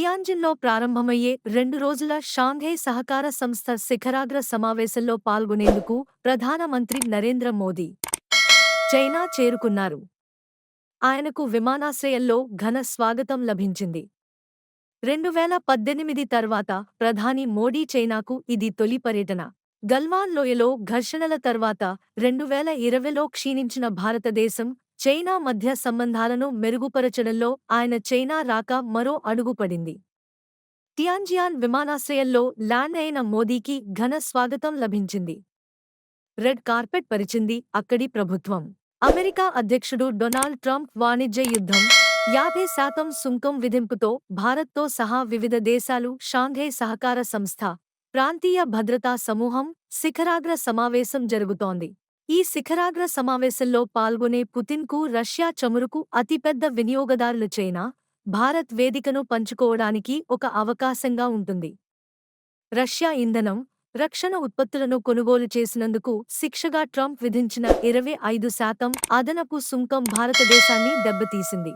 తియాంజిన్లో ప్రారంభమయ్యే రెండు రోజుల షాంఘై సహకార సంస్థ శిఖరాగ్ర సమావేశంలో పాల్గొనేందుకు ప్రధానమంత్రి నరేంద్ర మోదీ చైనా చేరుకున్నారు. ఆయనకు విమానాశ్రయంలో ఘన స్వాగతం లభించింది. రెండు వేల పద్దెనిమిది తర్వాత ప్రధాని మోడీ చైనాకు ఇది తొలి పర్యటన. గల్వాన్ లోయలో ఘర్షణల తర్వాత రెండు వేల ఇరవైలో క్షీణించిన భారతదేశం చైనా మధ్య సంబంధాలను మెరుగుపరచడంలో ఆయన చైనా రాక మరో అడుగు పడింది. టియాన్జియాన్ విమానాశ్రయంలో ల్యాండ్ అయిన మోదీకి ఘన స్వాగతం లభించింది. రెడ్ కార్పెట్ పరిచింది అక్కడి ప్రభుత్వం. అమెరికా అధ్యక్షుడు డొనాల్డ్ ట్రంప్ వాణిజ్య యుద్ధం యాభై శాతం సుంకం విధింపుతో భారత్తో సహా వివిధ దేశాలు షాంఘై సహకార సంస్థ ప్రాంతీయ భద్రతా సమూహం శిఖరాగ్ర సమావేశం జరుగుతోంది. ఈ శిఖరాగ్ర సమావేశంలో పాల్గొనే పుతిన్కు రష్యా చమురుకు అతిపెద్ద వినియోగదారులు చైనా భారత్ వేదికను పంచుకోవడానికి ఒక అవకాశంగా ఉంటుంది. రష్యా ఇంధనం రక్షణ ఉత్పత్తులను కొనుగోలు చేసినందుకు శిక్షగా ట్రంప్ విధించిన ఇరవై ఐదు శాతం అదనపు సుంకం భారతదేశాన్ని దెబ్బతీసింది.